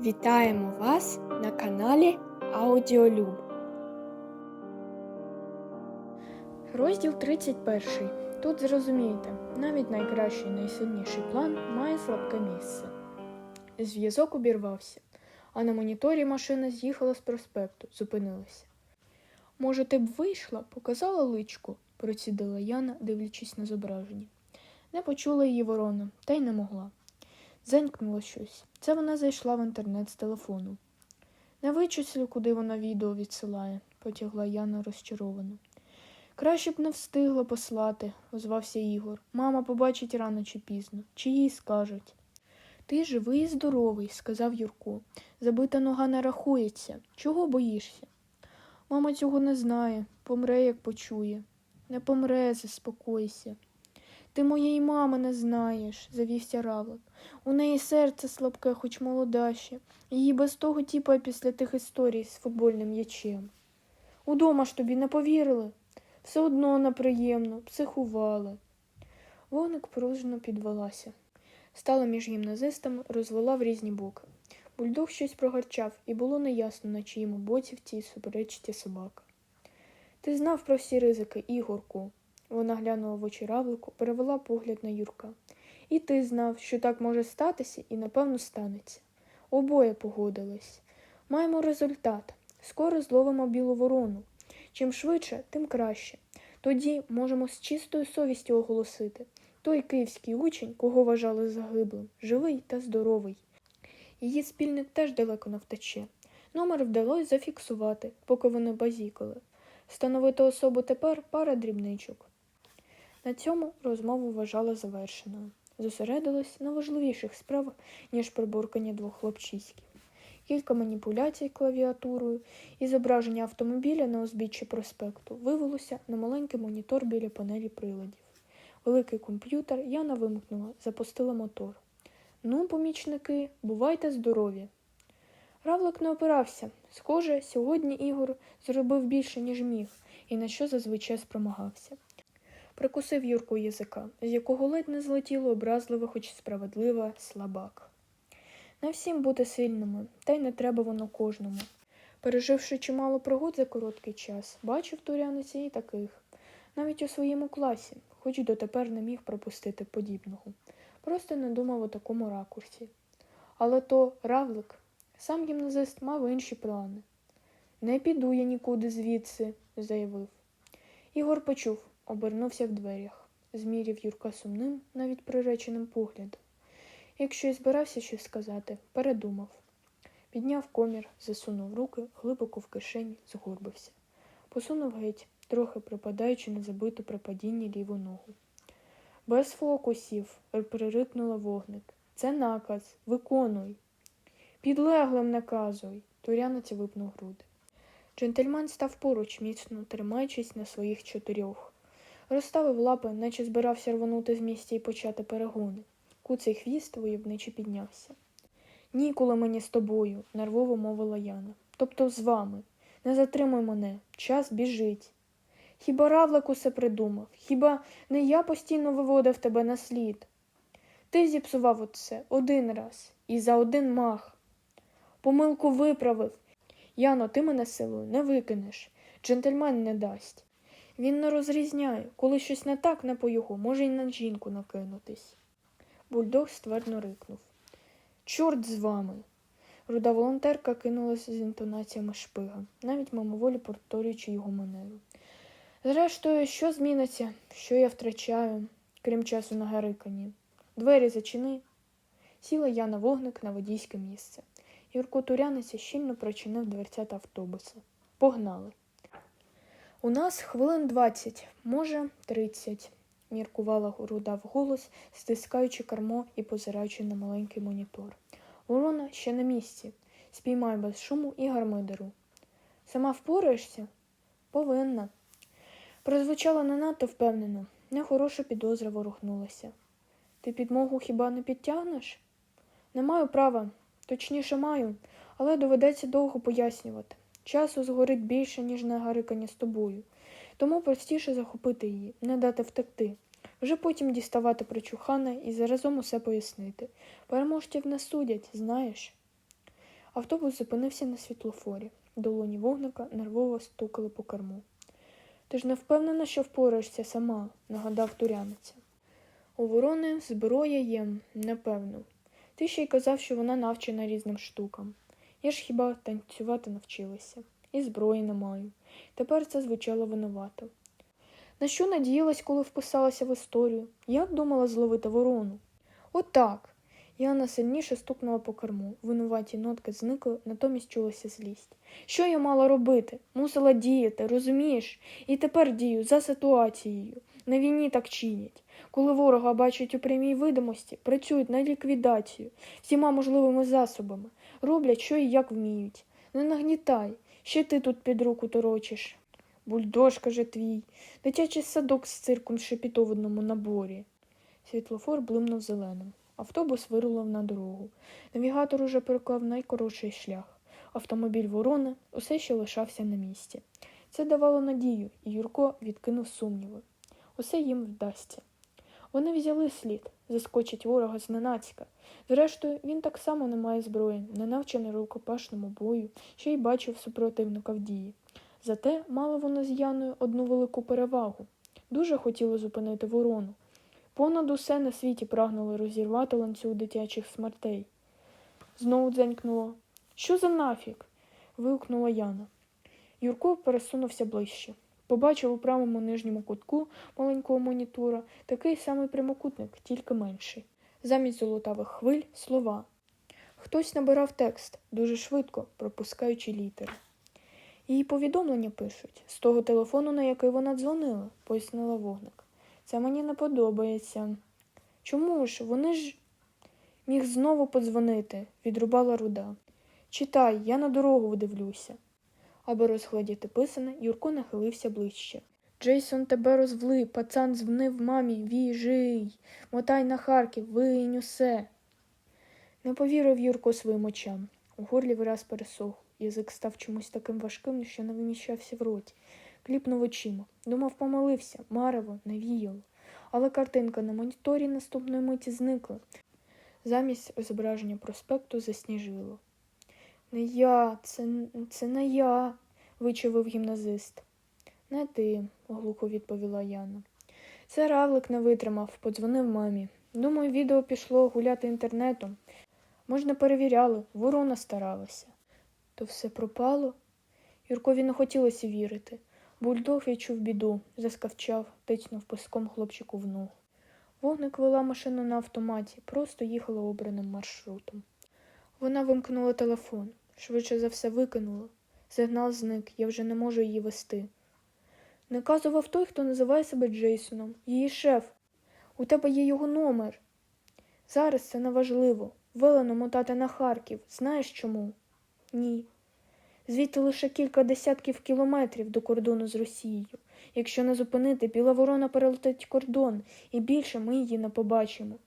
Вітаємо вас на каналі Аудіолюб. Розділ 31. Тут зрозумієте, навіть найкращий найсильніший план має слабке місце. Зв'язок обірвався, а на моніторі машина з'їхала з проспекту, зупинилася. Може, ти б вийшла, показала личку, процідила Яна, дивлячись на зображення. Не почула її ворона, та й не могла. Зенькнуло щось. Це вона зайшла в інтернет з телефону. Не вичислю, куди вона відео відсилає, потягла Яна розчаровано. Краще б не встигла послати, озвався Ігор. Мама побачить рано чи пізно, чи їй скажуть. Ти живий і здоровий, сказав Юрко. Забита нога не рахується. Чого боїшся? Мама цього не знає, помре, як почує. Не помре, заспокойся. Ти моєї мами не знаєш, завівся Равлик. У неї серце слабке, хоч молода ще. Її без того тіпає після тих історій з футбольним м'ячем. Удома ж тобі не повірили. Все одно неприємно, психували. Вогник пружно підвелася. Стала між гімназистами, розвела в різні боки. Бульдог щось прогарчав, і було неясно, на чиєму боці в цій суперечці собака. Ти знав про всі ризики, Ігорку. Вона глянула в очі равлику, перевела погляд на Юрка. І ти знав, що так може статися і, напевно, станеться. Обоє погодились. Маємо результат. Скоро зловимо білу ворону. Чим швидше, тим краще. Тоді можемо з чистою совістю оголосити. Той київський учень, кого вважали загиблим, живий та здоровий. Її спільник теж далеко не втече. Номер вдалося зафіксувати, поки вони базікали. Встановити особу тепер пара дрібничок. На цьому розмову вважала завершеною. Зосередилась на важливіших справах, ніж приборкання двох хлопчиськів. Кілька маніпуляцій клавіатурою і зображення автомобіля на узбіччі проспекту вивелося на маленький монітор біля панелі приладів. Великий комп'ютер Яна вимкнула, запустила мотор. Ну, помічники, бувайте здорові. Равлик не опирався. Схоже, сьогодні Ігор зробив більше, ніж міг, і на що зазвичай спромагався. Прикусив Юрку язика, з якого ледь не злетіло образливе, хоч справедливе слабак. Не всім бути сильними, та й не треба воно кожному. Переживши чимало пригод за короткий час, бачив туряниці і таких, навіть у своєму класі, хоч дотепер не міг пропустити подібного. Просто не думав у такому ракурсі. Але то равлик, сам гімназист мав інші плани. Не піду я нікуди звідси, заявив. Ігор почув, обернувся в дверях, змірів Юрка сумним, навіть приреченим поглядом. Якщо й збирався щось сказати, передумав. Підняв комір, засунув руки глибоко в кишені, згорбився. Посунув геть, трохи припадаючи на забиту при падінні ліву ногу. Без фокусів, приритнула вогник. Це наказ, виконуй. Підлеглим наказуй. Турянець випнув груди. Джентльмен став поруч, міцно тримаючись на своїх чотирьох. Розставив лапи, наче збирався рвонути з місця і почати перегони. Куций хвіст войовниче піднявся. Ніколи мені з тобою, нервово мовила Яна. Тобто з вами. Не затримуй мене, час біжить. Хіба Равлик усе придумав? Хіба не я постійно виводив тебе на слід? Ти зіпсував оце один раз і за один мах. Помилку виправив. Яно, ти мене силою не викинеш. Джентльмен не дасть. Він не розрізняє, коли щось не так, не по його, може й на жінку накинутись. Бульдог ствердно рикнув. Чорт з вами. Руда волонтерка кинулася з інтонаціями шпига, навіть мимоволі повторюючи його манеру. Зрештою, що зміниться, що я втрачаю, крім часу на гарикані. Двері зачини. Сіла я на вогник на водійське місце. Юрко Туряниця щільно прочинив дверцята автобуса. Погнали. У нас хвилин двадцять, може, тридцять, міркувала руда вголос, стискаючи кермо і позираючи на маленький монітор. Ворона ще на місці. Спіймай без шуму і гармидеру. Сама впораєшся? Повинна. Прозвучало не надто впевнено, нехороша підозра ворухнулася. Ти підмогу хіба не підтягнеш? Не маю права, точніше маю, але доведеться довго пояснювати. Часу згорить більше, ніж на гарикання з тобою, тому простіше захопити її, не дати втекти. Вже потім діставати причухане і заразом усе пояснити. Переможців не судять, знаєш. Автобус зупинився на світлофорі. Долоні вогника нервово стукали по керму. Ти ж не впевнена, що впораєшся сама, нагадав туряниця. У ворони зброя є, напевно. Ти ще й казав, що вона навчена різним штукам. Я ж хіба танцювати навчилася, і зброї не маю. Тепер це звучало винувато. На що надіялась, коли вписалася в історію? Як думала зловити ворону? Отак. Яна сильніше стукнула по керму. Винуваті нотки зникли, натомість чулася злість. Що я мала робити? Мусила діяти, розумієш? І тепер дію за ситуацією. На війні так чинять. Коли ворога бачать у прямій видимості, працюють на ліквідацію всіма можливими засобами, роблять, що і як вміють. Не нагнітай, ще ти тут під руку торочиш. Бульдожка же твій, дитячий садок з цирком в одному наборі. Світлофор блимнув зеленим. Автобус вирулив на дорогу. Навігатор уже переклав найкоротший шлях. Автомобіль ворони усе ще лишався на місці. Це давало надію, і Юрко відкинув сумніви. Усе їм вдасться. Вони взяли слід, заскочить ворога зненацька. Зрештою, він так само не має зброї, не навчений рукопашному бою, що й бачив супротивника в дії. Зате мали вони з Яною одну велику перевагу. Дуже хотіли зупинити ворону. Понад усе на світі прагнули розірвати ланцюг дитячих смертей. Знову дзенькнуло. Що за нафік? вигукнула Яна. Юрко пересунувся ближче. Побачив у правому нижньому кутку маленького монітора такий самий прямокутник, тільки менший. Замість золотавих хвиль слова. Хтось набирав текст дуже швидко, пропускаючи літери. Її повідомлення пишуть з того телефону, на який вона дзвонила, пояснила вогник. Це мені не подобається. Чому ж? Вони ж міг знову подзвонити, відрубала руда. Читай, я на дорогу вдивлюся. Аби розгледіти писане, Юрко нахилився ближче. Джейсон тебе розвли, пацан дзвонив мамі, віжий, мотай на Харків, винь усе. Не повірив Юрко своїм очам. У горлі вираз пересох. Язик став чомусь таким важким, що не виміщався в роті. Кліпнув очима. Думав, помилився, марево, навіяло. Але картинка на моніторі наступної миті зникла. Замість зображення проспекту засніжило. Не я, це, це не я, вичавив гімназист. Не ти, глухо відповіла Яна. Це равлик не витримав, подзвонив мамі. Думаю, відео пішло гуляти інтернетом. Можна перевіряли, ворона старалася. То все пропало? Юркові не хотілося вірити. Бульдог відчув біду, заскавчав, тицьнув писком хлопчику в ногу. Вогник вела машину на автоматі, просто їхала обраним маршрутом. Вона вимкнула телефон, швидше за все викинула. Сигнал зник, я вже не можу її вести. Наказував той, хто називає себе Джейсоном, її шеф. У тебе є його номер. Зараз це неважливо. Велено мотати на Харків. Знаєш чому? Ні. Звідти лише кілька десятків кілометрів до кордону з Росією. Якщо не зупинити, біла ворона перелетить кордон, і більше ми її не побачимо.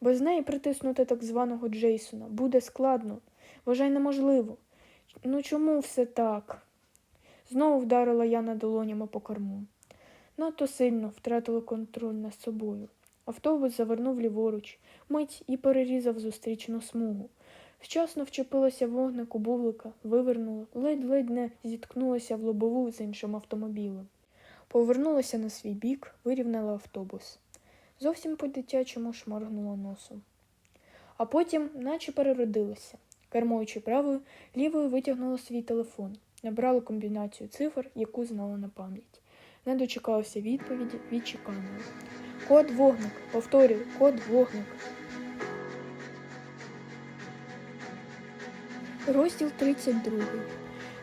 Без неї притиснути так званого Джейсона буде складно, вважай неможливо. Ну чому все так? Знову вдарила Яна долонями по корму. Надто сильно втратила контроль над собою. Автобус завернув ліворуч, мить і перерізав зустрічну смугу. Вчасно вчепилася вогник у бублика, вивернула, ледь-ледь не зіткнулася в лобову з іншим автомобілем. Повернулася на свій бік, вирівняла автобус. Зовсім по-дитячому шморгнула носом. А потім, наче переродилася. Кермуючи правою, лівою витягнула свій телефон, набрала комбінацію цифр, яку знала на пам'ять. Не дочекалася відповіді, відчеканої. Код вогник, повторюю, код вогник. Розділ 32.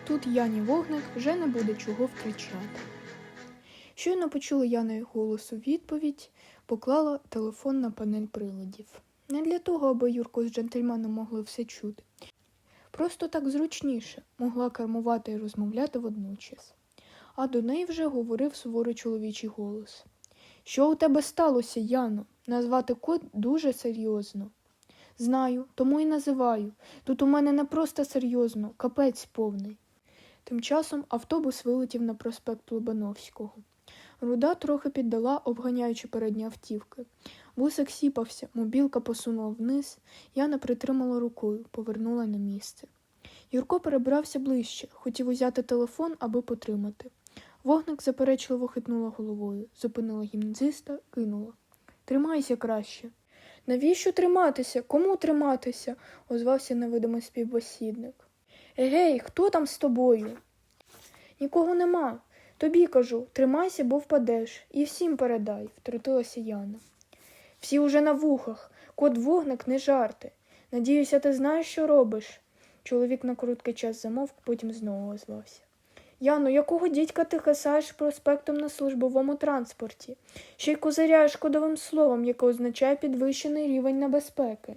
Тут Яні вогник вже не буде чого втрачати. Щойно почула Яна голосу відповідь, поклала телефон на панель приладів. Не для того, аби Юрко з джентльменом могли все чути. Просто так зручніше могла кермувати і розмовляти водночас. А до неї вже говорив суворий чоловічий голос. Що у тебе сталося, Яно? Назвати код дуже серйозно. Знаю, тому і називаю. Тут у мене не просто серйозно, капець повний. Тим часом автобус вилетів на проспект Лобановського. Руда трохи піддала, обганяючи передні автівки. Вусик сіпався, мобілка посунула вниз, Яна притримала рукою, повернула на місце. Юрко перебрався ближче, хотів узяти телефон, аби потримати. Вогник заперечливо хитнула головою, зупинила гімназиста, кинула. Тримайся краще. Навіщо триматися? Кому триматися? озвався невидимий співбесідник. Егей, хто там з тобою? Нікого нема. Тобі кажу, тримайся, бо впадеш, і всім передай, втрутилася Яна. Всі уже на вухах, кот вогник не жарти. Надіюся, ти знаєш, що робиш. Чоловік на короткий час замовк, потім знову озвався. Яно, якого дідька ти хасаєш проспектом на службовому транспорті? Ще й козиряєш кодовим словом, яке означає підвищений рівень небезпеки.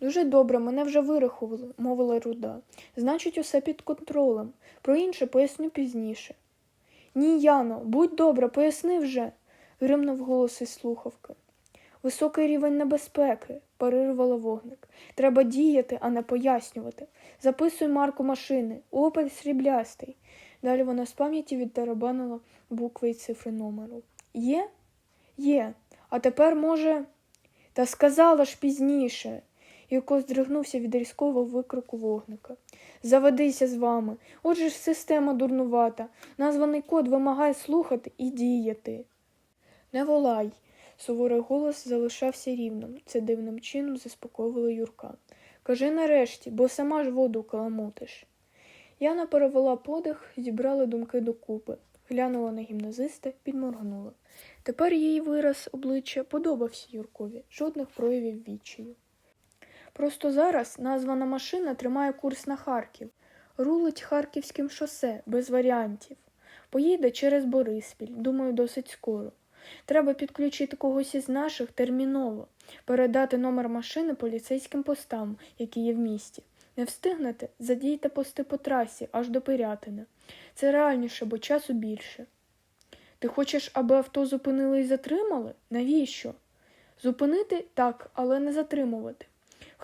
Дуже добре, мене вже вирахували, мовила руда. Значить, усе під контролем. Про інше поясню пізніше. Ні, Яно, будь добра, поясни вже, гримнув голос із слухавки. Високий рівень небезпеки, парирувала вогник. Треба діяти, а не пояснювати. Записуй марку машини, опель сріблястий. Далі вона з пам'яті відтарабанила букви й цифри номеру. Є? Є. А тепер, може. Та сказала ж пізніше. Юрко здригнувся від різкого викрику вогника. Заведися з вами. Отже ж система дурнувата. Названий код вимагає слухати і діяти. Не волай. Суворий голос залишався рівним. Це дивним чином заспокоювало Юрка. Кажи нарешті, бо сама ж воду каламутиш. Яна перевела подих, зібрала думки докупи, глянула на гімназиста, підморгнула. Тепер її вираз обличчя подобався Юркові, жодних проявів відчаю. Просто зараз названа машина тримає курс на Харків, рулить Харківським шосе, без варіантів. Поїде через Бориспіль, думаю, досить скоро. Треба підключити когось із наших терміново, передати номер машини поліцейським постам, які є в місті. Не встигнете, задійте пости по трасі аж до Пирятина. Це реальніше, бо часу більше. Ти хочеш, аби авто зупинили і затримали? Навіщо? Зупинити так, але не затримувати.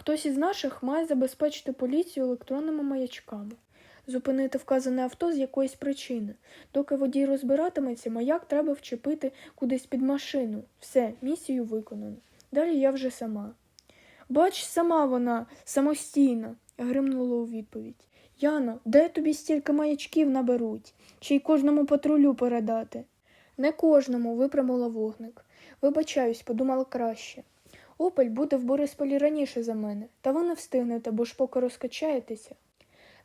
Хтось із наших має забезпечити поліцію електронними маячками, зупинити вказане авто з якоїсь причини. Доки водій розбиратиметься, маяк треба вчепити кудись під машину. Все, місію виконано. Далі я вже сама. Бач, сама вона, самостійна, гримнула у відповідь. Яно, де тобі стільки маячків наберуть? Чи й кожному патрулю передати? Не кожному, випрямила вогник. Вибачаюсь, подумала краще. Опель буде в Борисполі раніше за мене, та ви не встигнете, бо ж поки розкачаєтеся.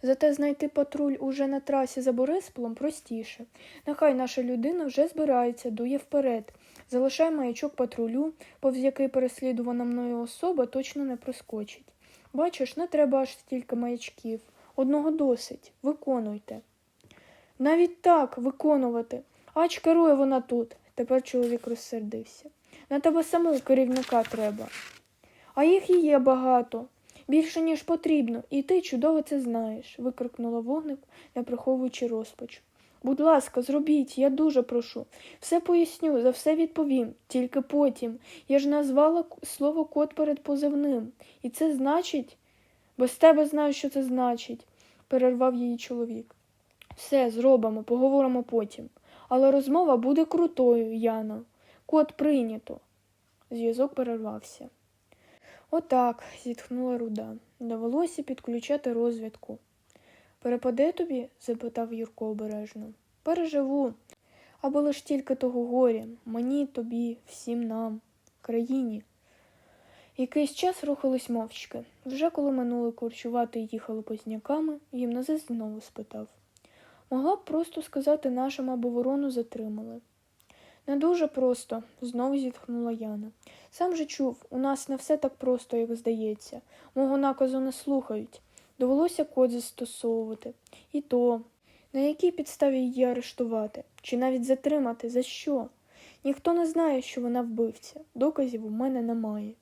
Зате знайти патруль уже на трасі за Борисполом простіше. Нехай наша людина вже збирається, дує вперед. Залишай маячок патрулю, повз який переслідувана мною особа точно не проскочить. Бачиш, не треба аж стільки маячків. Одного досить. Виконуйте. Навіть так виконувати. Ач керує вона тут. Тепер чоловік розсердився. На тебе саму керівника треба. А їх і є багато. Більше, ніж потрібно, і ти чудово це знаєш, викрикнула вогник, не приховуючи розпач. Будь ласка, зробіть, я дуже прошу. Все поясню, за все відповім, тільки потім. Я ж назвала слово код перед позивним. І це значить. Без тебе знаю, що це значить, перервав її чоловік. Все, зробимо, поговоримо потім. Але розмова буде крутою, Яна. Код прийнято. Зв'язок перервався. Отак, зітхнула руда. Довелося підключати розвідку. Перепаде тобі? запитав Юрко обережно. Переживу. Аби лиш тільки того горя, мені, тобі, всім нам, країні. Якийсь час рухались мовчки. Вже коли минули курчувати і їхали позняками, гімназист знову спитав. Могла б просто сказати нашим, аби ворону затримали. Не дуже просто, знову зітхнула Яна. Сам же чув, у нас не все так просто, як здається. Мого наказу не слухають. Довелося код застосовувати. І то, на якій підставі її арештувати, чи навіть затримати, за що? Ніхто не знає, що вона вбивця. Доказів у мене немає.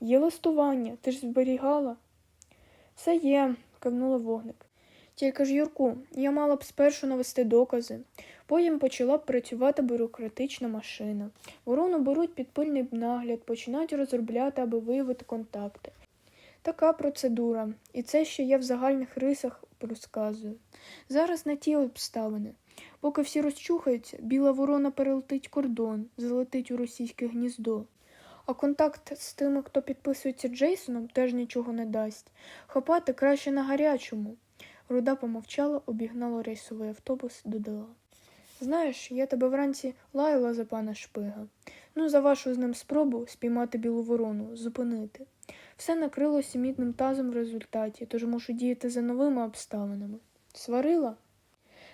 Є листування, ти ж зберігала? Все є, кивнула вогник. Тільки ж, Юрку, я мала б спершу навести докази. Потім почала працювати бюрократична машина. Ворону беруть під пильний нагляд, починають розробляти, аби виявити контакти. Така процедура, і це ще я в загальних рисах розказую. Зараз на ті обставини. Поки всі розчухаються, біла ворона перелетить кордон, залетить у російське гніздо. А контакт з тими, хто підписується Джейсоном, теж нічого не дасть. Хапати краще на гарячому. Руда помовчала, обігнала рейсовий автобус, додала. Знаєш, я тебе вранці лаяла за пана шпига. Ну, за вашу з ним спробу спіймати білу ворону, зупинити. Все накрилося мідним тазом в результаті, тож мушу діяти за новими обставинами. Сварила?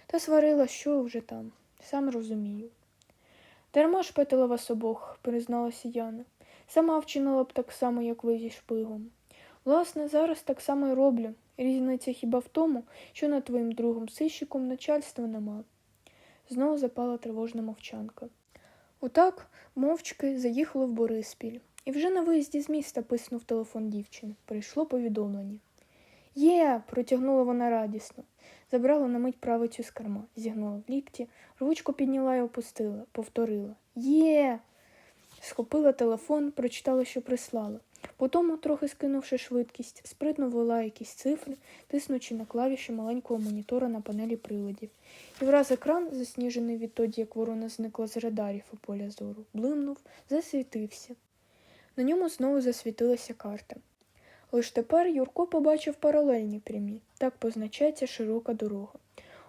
Та сварила, що вже там, сам розумію. Дарма шпетила вас обох, призналася Яна. Сама вчинила б так само, як ви зі шпигом. Власне, зараз так само й роблю. Різниця хіба в тому, що над твоїм другом сищиком начальства нема. Знову запала тривожна мовчанка. Отак, мовчки, заїхали в Бориспіль. І вже на виїзді з міста писнув телефон дівчини. Прийшло повідомлення. Є, протягнула вона радісно. Забрала на мить правицю з карма, зігнула в лікті, ручку підняла і опустила, повторила. Є. Схопила телефон, прочитала, що прислала. Потім, трохи скинувши швидкість, спритно ввела якісь цифри, тиснучи на клавіші маленького монітора на панелі приладів. І враз екран, засніжений відтоді, як ворона зникла з радарів у поля зору, блимнув, засвітився. На ньому знову засвітилася карта. Лиш тепер Юрко побачив паралельні прямі, так позначається широка дорога.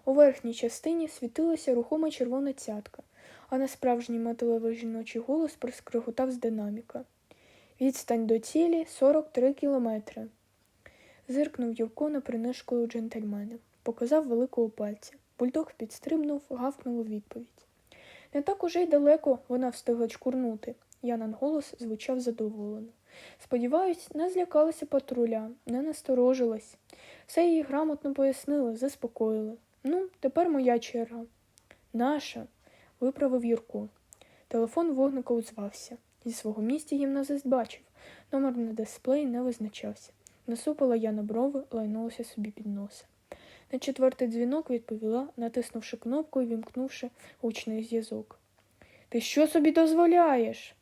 У верхній частині світилася рухома червона цятка, а на справжній металевий жіночий голос проскриготав з динаміка. Відстань до цілі 43 кілометри. Зиркнув Юрко на принишкою джентльмена, показав великого пальця. Бульдог підстрибнув, гавкнув у відповідь. Не так уже й далеко вона встигла чкурнути. Янин голос звучав задоволено. Сподіваюсь, не злякалася патруля, не насторожилась. Все їй грамотно пояснили, заспокоїли. Ну, тепер моя черга. Наша, виправив Юрко. Телефон вогника озвався. Зі свого місця гімназист бачив. Номер на дисплеї не визначався. Насупила я на брови, лайнулася собі під носа. На четвертий дзвінок відповіла, натиснувши кнопку і вімкнувши гучний зв'язок. Ти що собі дозволяєш?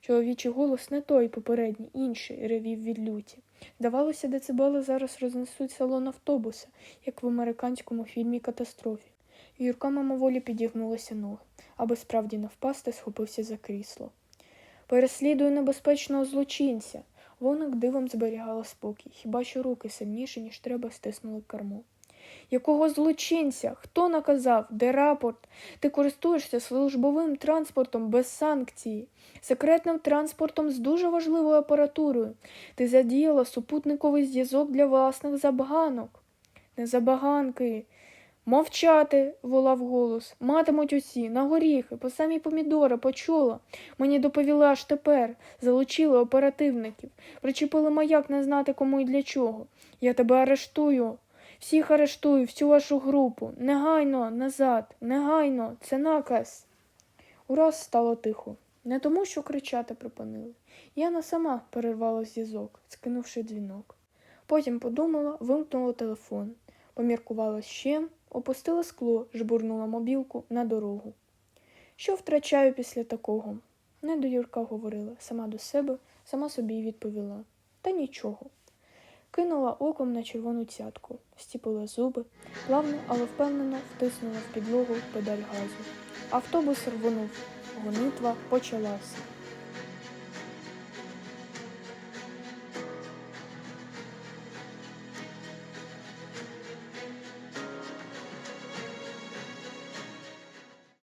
Чоловічий голос не той попередній, інший, ревів від люті. Здавалося, децибели зараз рознесуть салон автобуса, як в американському фільмі Катастрофі. Юрка мимоволі підігнулася ноги, аби справді не впасти, схопився за крісло. Переслідую небезпечного злочинця. Вона дивом зберігала спокій, хіба що руки сильніше, ніж треба, стиснули кермо. Якого злочинця? Хто наказав? Де рапорт? Ти користуєшся службовим транспортом без санкції, секретним транспортом з дуже важливою апаратурою. Ти задіяла супутниковий зв'язок для власних забаганок. Не забаганки. Мовчати, волав голос. Матимуть усі, на горіхи, по самі помідори, почула. Мені доповіли аж тепер, залучили оперативників, причепили маяк не знати кому і для чого. Я тебе арештую. Всіх арештую, всю вашу групу. Негайно, назад, негайно, це наказ. Ураз стало тихо. Не тому, що кричати припинили. Яна сама перервала зв'язок, скинувши дзвінок. Потім подумала, вимкнула телефон, поміркувала ще, опустила скло, жбурнула мобілку на дорогу. Що втрачаю після такого? Не до Юрка говорила, сама до себе, сама собі відповіла. Та нічого. Кинула оком на червону цятку, стіпила зуби, плавно, але впевнено втиснула в підлогу педаль газу. Автобус рвонув. Гонитва почалася.